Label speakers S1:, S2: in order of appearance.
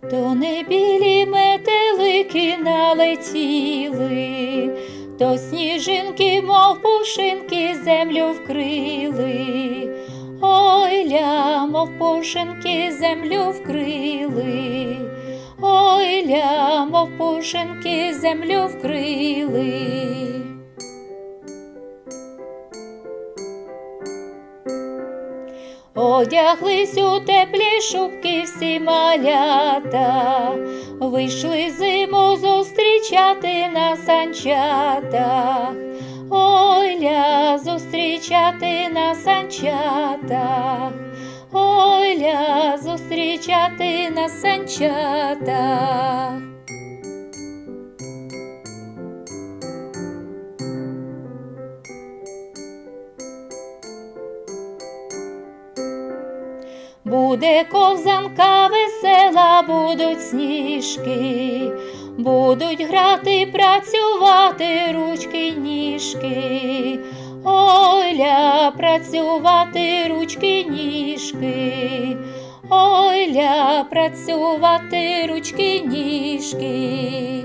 S1: То не білі метелики налетіли, то сніжинки, мов пушинки, землю вкрили. Ой ля, мов пушинки, землю вкрили. Ой ля, мов пушинки, землю вкрили. Одяглись у теплі шубки всі малята, вийшли зиму зустрічати на санчатах, ой зустрічати на санчатах, ой ля, зустрічати на санчатах. Буде ковзанка весела, будуть сніжки, будуть грати, працювати ручки й ніжки. Ой працювати ручки й ніжки. Ой працювати ручки й ніжки.